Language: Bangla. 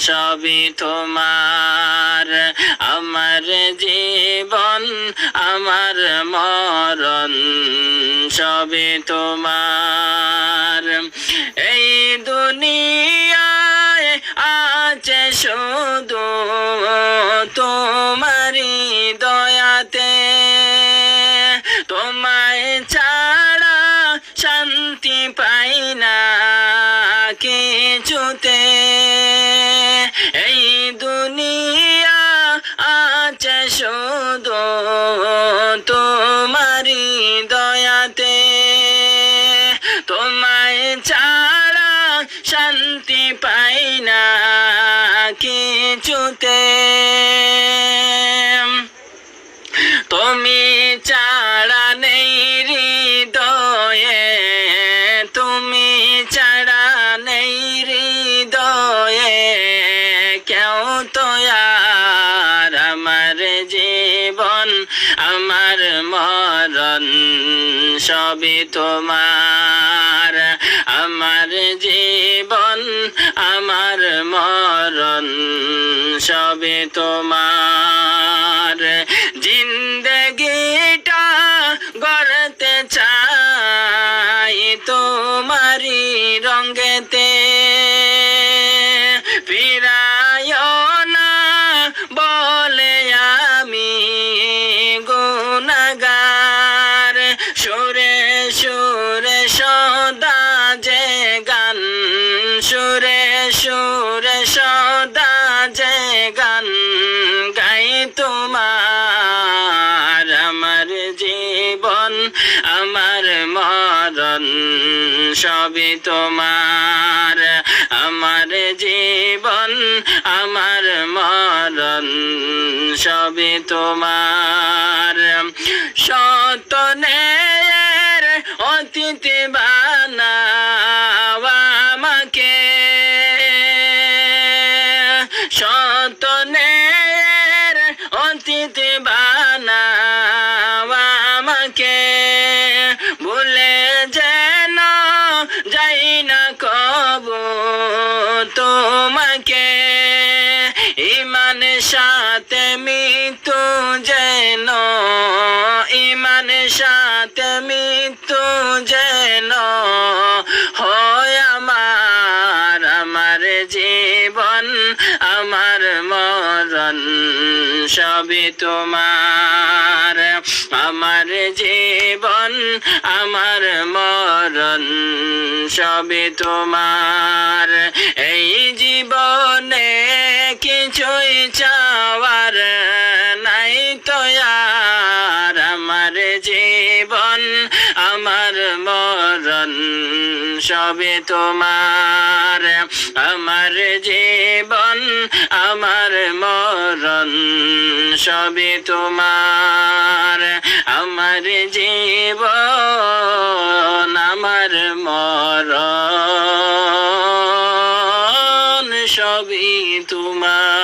সবই তোমার। আমার জীবন, আমার মরণ, সবই তোমার। এই দুনিয়ায় আছে শুধু তোমারি দয়াতে। তোমায় দয়াতে তোমায় ছাড়া শান্তি পাই না কিছুতে। তুমি সবই তোমার। আমার জীবন আমার মরণ সবে তোমার। জিন্দগিটা গড়তে চাই তোমারি রঙ্গেতে সুরে সুরে সদা যে গান গাই তোমার। আমার জীবন, আমার মরণ সবই তোমার। আমার জীবন, আমার মরণ সবই তোমার। সতনের অতীত বানাও অতীত বানাও আমাকে। ভুলে যেন যাই না কব তোমাকে। ইমান সাথে মৃত্যু যেন ইমান সাথে মৃত্যু যেন হয় আমার আমার জীবন, আমার মরণ। সবই তোমার। আমার জীবন আমার মরণ সবই তোমার। এই জীবনে কিছুই চাওয়ার সবে তোমার। আমার জীবন আমার মরণ সবে তোমার। আমার জীবন আমার মরণ সবই তোমার।